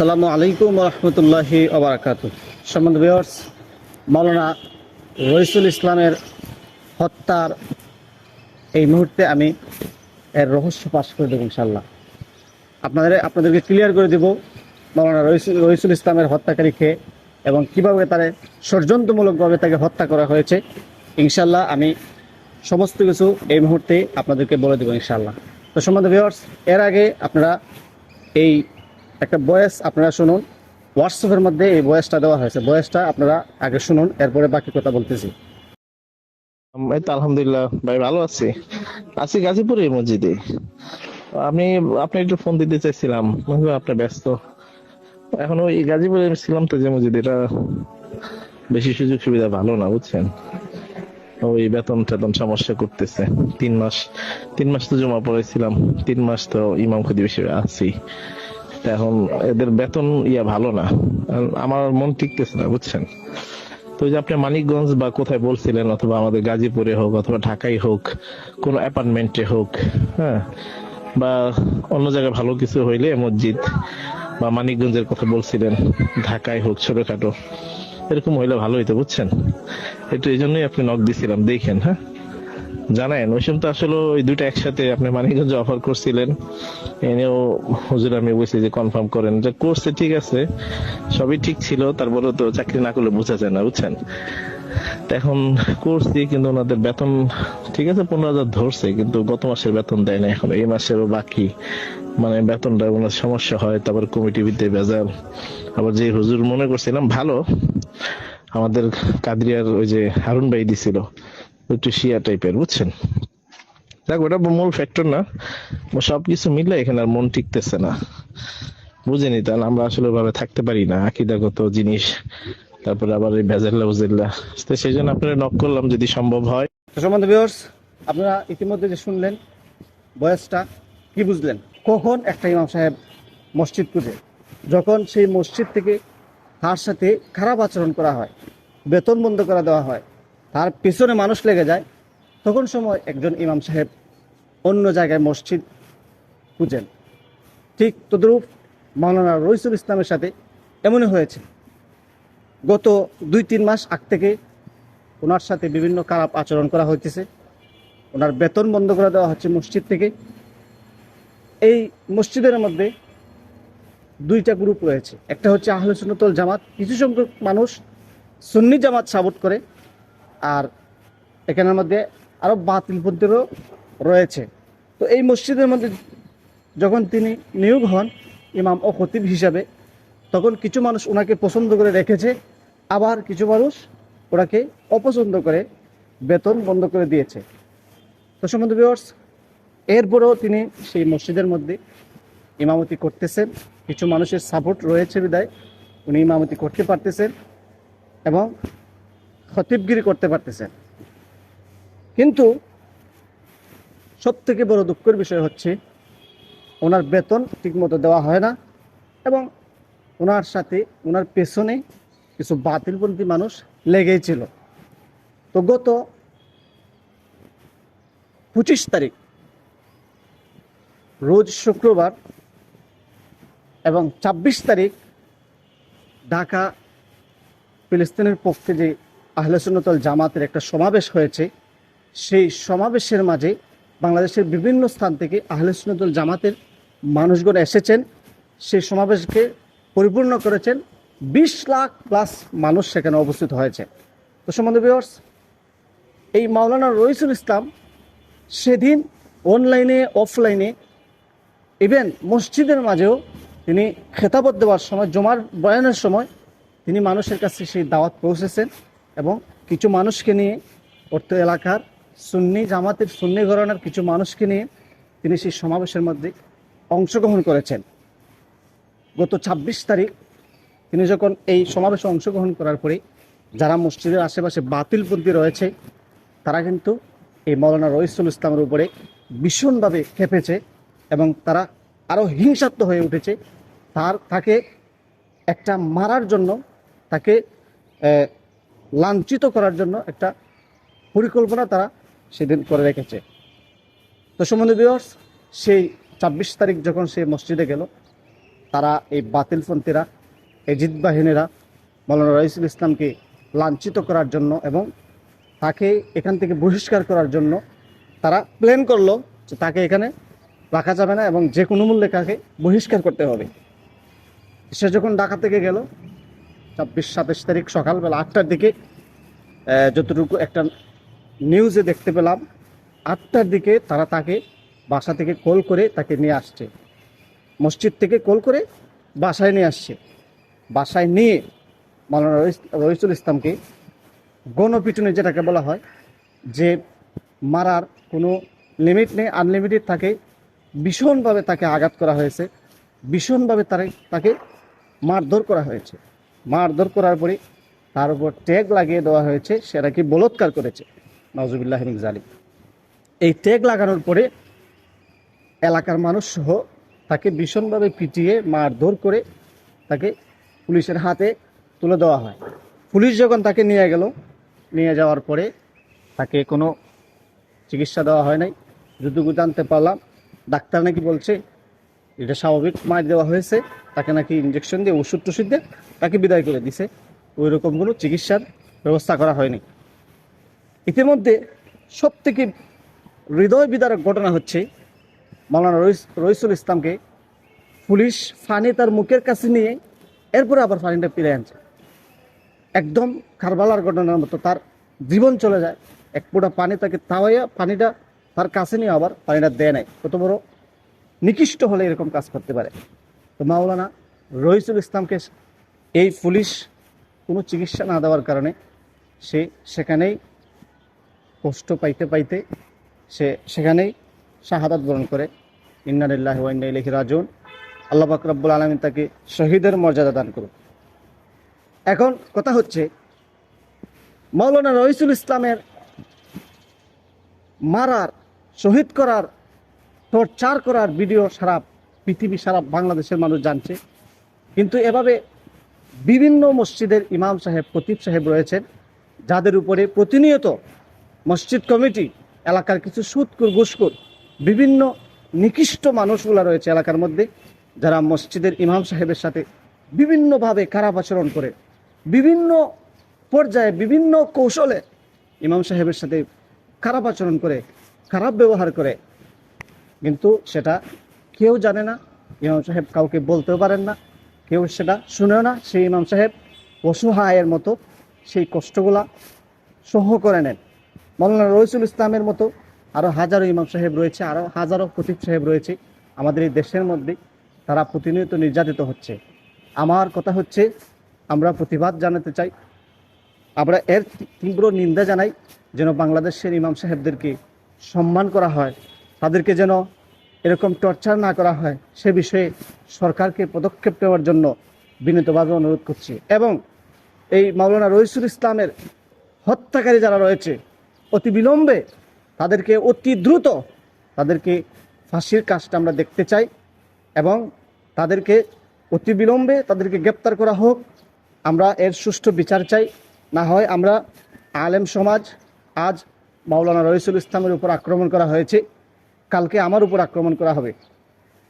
আসসালামু আলাইকুম রহমতুল্লাহি ওবরাকাতু সম্বন্ধ ভিওর্স মৌলানা রইসুল ইসলামের হত্যার এই মুহূর্তে আমি এর রহস্য পাশ করে দেবো ইনশাল্লাহ আপনাদের, আপনাদেরকে ক্লিয়ার করে দেব মৌলানা রইসুল রইসুল ইসলামের হত্যাকারীকে এবং কীভাবে তারে ষড়যন্ত্রমূলকভাবে তাকে হত্যা করা হয়েছে। ইনশাল্লাহ আমি সমস্ত কিছু এই মুহূর্তে আপনাদেরকে বলে দেবো ইনশাল্লাহ তো সম্বন্ধ ভিওর্স এর আগে আপনারা এই একটা বয়স আপনারা শুনুন হোয়াটসঅ্যাপের মধ্যে এই বয়সটা দেওয়া হয়েছে। বয়সটা আপনারা আগে শুনুন, এরপরে বাকি কথা বলতেছি। এই তো আলহামদুলিল্লাহ, ভাই ভালো আছি। আছি গাজীপুরে মসজিদে। আমি, আপনি একটু ফোন দিতে চাইছিলাম, মনে হয় আপনি ব্যস্ত। এখন ওই গাজীপুরে ছিলাম তো যে মসজিদ, এটা বেশি সুযোগ সুবিধা ভালো না, বুঝছেন? ওই বেতন টেতন সমস্যা করতেছে। তিন মাস তিন মাস তো জমা পড়েছিলাম তিন মাস তো ইমাম খদিব হিসেবে আছি। এখন এদের বেতন ইয়া ভালো না। আমার মন টিকতেছে না, বুঝছেন? তো যে আপনি মানিকগঞ্জ বা কোথায় বলছিলেন, অথবা আমাদের গাজীপুরে হোক, অথবা ঢাকায় হোক, কোন অ্যাপার্টমেন্টে হোক হ্যাঁ? বা অন্য জায়গায় ভালো কিছু হইলে মসজিদ বা মানিকগঞ্জের কথা বলছিলেন, ঢাকায় হোক, ছোটখাটো, এরকম হইলে ভালো হইতো, বুঝছেন? একটু এই জন্যই আপনি নক দিছিলাম, দেখেন হ্যাঁ? জানেন ওই সময় তো আসলে ওই দুটো একসাথে আপনি মানিকগঞ্জে অফার করছিলেন। এনেও হুজুর আমি বলছি যে কনফার্ম করেন যে করছে, ঠিক আছে। সবই ঠিক ছিল, তারপরে তো চাকরি না করলে বোঝা যায় না, বুঝছেন? এখন করছি, কিন্তু ওনাদের বেতন, ঠিক আছে, পনেরো হাজার ধরছে, কিন্তু গত মাসের বেতন দেয় না এখন। এই মাসেরও বাকি। মানে বেতনটা ওনার সমস্যা হয়, তারপর কমিটি ভিত্তি বেজাল আবার যে হুজুর মনে করছিলাম, ভালো। আমাদের কাদরিয়ার ওই যে হারুন ভাই দিছিল। একটু শিয়া টাইপের বুঝছেন? দেখ ওটা মূল ফ্যাক্টর না। সবকিছু মিলে এখানে আর মন টিকতেছে না। বুঝেনি তাহলে আমরা আসলে ওভাবে থাকতে পারি না। আকিদাগত জিনিস, তারপরে আবার এই ভেজাল্লা উজেল্লা তো সেই জন্য আপনারা নক করলাম যদি সম্ভব হয়। সম্বন্ধ ভিউয়ার্স আপনারা ইতিমধ্যে যে শুনলেন, বয়সটা কি বুঝলেন? কখন একটা ইমাম সাহেব মসজিদ খুঁজে? যখন সেই মসজিদ থেকে তার সাথে খারাপ আচরণ করা হয়, বেতন বন্ধ করে দেওয়া হয় তার পিছনে মানুষ লেগে যায়, তখন সময় একজন ইমাম সাহেব অন্য জায়গায় মসজিদ খুঁজেন। ঠিক তদ্রূপ মাওলানা রইসুল ইসলামের সাথে এমনই হয়েছে। গত দুই তিন মাস আগ থেকে ওনার সাথে বিভিন্ন খারাপ আচরণ করা হইতেছে। ওনার বেতন বন্ধ করে দেওয়া হচ্ছে মসজিদ থেকে। এই মসজিদের মধ্যে দুইটা গ্রুপ রয়েছে। একটা হচ্ছে আহলে জামাত। কিছু সংখ্যক মানুষ সুন্নি জামাত সাবত করে। আর এখানের মধ্যে আরও বাতিলপন্থীরও রয়েছে। তো এই মসজিদের মধ্যে যখন তিনি নিয়োগ হন ইমাম ও খতিব হিসাবে, তখন কিছু মানুষ ওনাকে পছন্দ করে রেখেছে, আবার কিছু মানুষ ওনাকে অপছন্দ করে বেতন বন্ধ করে দিয়েছে। তো সম্বন্ধে ভিউয়ার্স এরপরেও তিনি সেই মসজিদের মধ্যে ইমামতি করতেছেন। কিছু মানুষের সাপোর্ট রয়েছে বিদায়, উনি ইমামতি করতে পারতেছেন এবং খতিবগিরি করতে পারতেছেন। কিন্তু সব থেকে বড় দুঃখের বিষয় হচ্ছে, ওনার বেতন ঠিকমতো দেওয়া হয় না এবং ওনার সাথে, ওনার পেছনে কিছু বাতিলপন্থী মানুষ লেগেই ছিল। তো গত পঁচিশ তারিখ, রোজ শুক্রবার এবং ২৬ তারিখ ঢাকা ফিলিস্তিনের পক্ষে যে আহলেসুন্নতল জামাতের একটা সমাবেশ হয়েছে। সেই সমাবেশের মাঝে বাংলাদেশের বিভিন্ন স্থান থেকে আহলেসুন্নতল জামাতের মানুষগণ এসেছেন। সেই সমাবেশকে পরিপূর্ণ করেছেন বিশ লাখ প্লাস মানুষ সেখানে অবস্থিত হয়েছে। তো সম্বন্ধে ভিউয়ার্স এই মাওলানা রইসুল ইসলাম সেদিন অনলাইনে অফলাইনে ইভেন মসজিদের মাঝেও তিনি খেতাবত দেওয়ার সময়, জমার বয়ানের সময় তিনি মানুষের কাছে সেই দাওয়াত পৌঁছেছেন। এবং কিছু মানুষকে নিয়ে অর্থ এলাকার সুন্নি, জামাতের সুন্নি ঘরানার কিছু মানুষকে নিয়ে তিনি সেই সমাবেশের মধ্যে অংশগ্রহণ করেছেন। গত ২৬ তারিখ তিনি যখন এই সমাবেশে অংশগ্রহণ করার পরে যারা মসজিদের আশেপাশে বাতিল বাতিলপন্থী রয়েছে, তারা কিন্তু এই মৌলানা রইসুল ইসলামের উপরে ভীষণভাবে খেপেছে এবং তারা আরও হিংসাত্মক হয়ে উঠেছে। তার, তাকে একটা মারার জন্য তাকে লাঞ্ছিত করার জন্য একটা পরিকল্পনা তারা সেদিন করে রেখেছে। তো সম্বন্ধে বিয়র্স সেই ছাব্বিশ তারিখ যখন সে মসজিদে গেল, তারা এই বাতিলপন্থীরা এজিদ বাহিনীরা, মৌলানা রইসুল ইসলামকে লাঞ্ছিত করার জন্য এবং তাকে এখান থেকে বহিষ্কার করার জন্য তারা প্ল্যান করল যে তাকে এখানে রাখা যাবে না এবং যে কোনো মূল্যে তাকে বহিষ্কার করতে হবে। সে যখন ঢাকা থেকে গেল ছাব্বিশ, সাতাশ তারিখ সকালবেলা আটটার দিকে যতটুকু একটা নিউজে দেখতে পেলাম, আটটার দিকে তারা তাকে বাসা থেকে কল করে তাকে নিয়ে আসছে। মসজিদ থেকে কল করে বাসায় নিয়ে আসছে। বাসায় নিয়ে মাওলানা রইস- রইসুল ইসলামকে গণপিটুনি যেটাকে বলা হয়, যে মারার কোনো লিমিট নেই, আনলিমিটেড থাকে ভীষণভাবে তাকে আঘাত করা হয়েছে, ভীষণভাবে তারে, তাকে মারধর করা হয়েছে। মারধর করার পরে তার উপর ট্যাগ লাগিয়ে দেওয়া হয়েছে সেটা কি বলৎকার করেছে। নজরুল্লাহ জালিম এই ট্যাগ লাগানোর পরে এলাকার মানুষ সহ তাকে ভীষণভাবে পিটিয়ে, মারধর করে তাকে পুলিশের হাতে তুলে দেওয়া হয়। পুলিশ যখন তাকে নিয়ে গেল, নিয়ে যাওয়ার পরে তাকে কোনো চিকিৎসা দেওয়া হয় নাই। যতটুকু জানতে পারলাম, ডাক্তার নাকি বলছে এটা স্বাভাবিক, মার দেওয়া হয়েছে, তাকে নাকি ইঞ্জেকশন দিয়ে, ওষুধ টষুধ দিয়ে তাকে বিদায় করে দিছে। ওই রকম কোনো চিকিৎসার ব্যবস্থা করা হয়নি। ইতিমধ্যে সব থেকে হৃদয় বিদারক ঘটনা হচ্ছে, মাওলানা রইস রইসুল ইসলামকে পুলিশ ফানি তার মুখের কাছে নিয়ে এরপরে আবার ফানিটা ফিরে আনছে। একদম কারবালার ঘটনার মতো তার জীবন চলে যায়। এক ফোঁটা পানি তাকে তাওয়াইয়া, পানিটা তার কাছে নিয়ে আবার পানিটা দেয় নাই। কত বড় নিকৃষ্ট হলে এরকম কাজ করতে পারে। তো মাওলানা রহিসুল ইসলামকে এই পুলিশ কোনো চিকিৎসা না দেওয়ার কারণে সে সেখানেই কষ্ট পাইতে পাইতে সে সেখানেই শাহাদাত বরণ করে। ইন্নারিল্লাহ ওয়াইন্না ইলাইহি রাজিউন। আল্লাহ পাক রব্বুল আলামিন তাকে শহীদের মর্যাদা দান করুন এখন কথা হচ্ছে মৌলানা রহিসুল ইসলামের মারার, শহীদ করার টর্চার করার ভিডিও সারা পৃথিবী, সারা বাংলাদেশের মানুষ জানছে। কিন্তু এভাবে বিভিন্ন মসজিদের ইমাম সাহেব, খতিব সাহেব রয়েছেন, যাদের উপরে প্রতিনিয়ত মসজিদ কমিটি, এলাকার কিছু সুৎকুর ঘুষকুর বিভিন্ন নিকৃষ্ট মানুষগুলা রয়েছে এলাকার মধ্যে, যারা মসজিদের ইমাম সাহেবের সাথে বিভিন্নভাবে খারাপ আচরণ করে, বিভিন্ন পর্যায়ে, বিভিন্ন কৌশলে ইমাম সাহেবের সাথে খারাপ আচরণ করে, খারাপ ব্যবহার করে কিন্তু সেটা কেউ জানে না, ইমাম সাহেব কাউকে বলতেও পারেন না, কেউ সেটা শুনেও না। সেই ইমাম সাহেব অসহায়ের মতো সেই কষ্টগুলা সহ করে নেন। মৌলানা রইসুল ইসলামের মতো আরও হাজারো ইমাম সাহেব রয়েছে আরও হাজারো খতিব সাহেব রয়েছে আমাদের এই দেশের মধ্যে, তারা প্রতিনিয়ত নির্যাতিত হচ্ছে। আমার কথা হচ্ছে, আমরা প্রতিবাদ জানাতে চাই। আমরা এর তীব্র নিন্দা জানাই যেন বাংলাদেশের ইমাম সাহেবদেরকে সম্মান করা হয়। তাদেরকে যেন এরকম টর্চার না করা হয়, সে বিষয়ে সরকারকে পদক্ষেপ নেওয়ার জন্য বিনীতভাবে অনুরোধ করছি। এবং এই মাওলানা রহিসুল ইসলামের হত্যাকারী যারা রয়েছে, অতি বিলম্বে তাদেরকে অতি দ্রুত তাদেরকে ফাঁসির কাজটা আমরা দেখতে চাই এবং তাদেরকে অতি বিলম্বে তাদেরকে গ্রেপ্তার করা হোক। আমরা এর সুষ্ঠু বিচার চাই। না হয় আমরা আলেম সমাজ আজ মাওলানা রহিসুল ইসলামের উপর আক্রমণ করা হয়েছে। কালকে আমার উপর আক্রমণ করা হবে।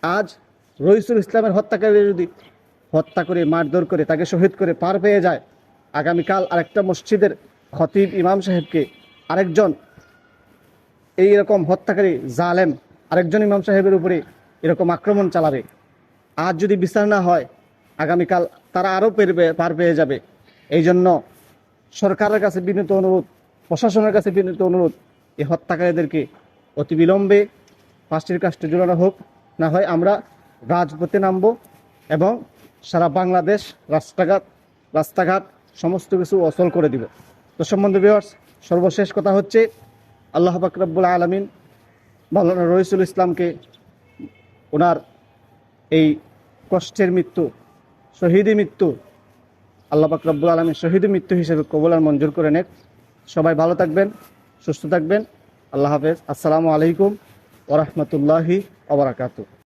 আজ রইসুল ইসলামের হত্যাকারী যদি হত্যা করে, মারধর করে, তাকে শহীদ করে পার পেয়ে যায়, আগামীকাল আরেকটা মসজিদের খতিব ইমাম সাহেবকে আরেকজন এই রকম হত্যাকারী জালেম আরেকজন ইমাম সাহেবের উপরে এরকম আক্রমণ চালাবে। আজ যদি বিচার না হয়, আগামীকাল তারা আরও পার পেয়ে যাবে। এই জন্য সরকারের কাছে বিনীত অনুরোধ, প্রশাসনের কাছে বিনীত অনুরোধ, এই হত্যাকারীদেরকে অতি বিলম্বে ফাঁসির কাজটা ঝুলানো হোক, না হয় আমরা রাজপথে নামব এবং সারা বাংলাদেশ রাস্তাঘাট রাস্তাঘাট সমস্ত কিছু অচল করে দিব। তো সম্বন্ধে বিহার্স সর্বশেষ কথা হচ্ছে, আল্লাহ বাকরাবুল আলমিন মাওলানা রহিসুল ইসলামকে ওনার এই কষ্টের মৃত্যু, শহীদি মৃত্যু, আল্লাহ পাক রব্বুল আলমী শহীদ মৃত্যু হিসেবে কবুল আর মঞ্জুর করে নেন সবাই ভালো থাকবেন, সুস্থ থাকবেন। আল্লাহ হাফেজ। আসসালামু আলাইকুম। ওরহমতুল্লাহি ওবরাকাতু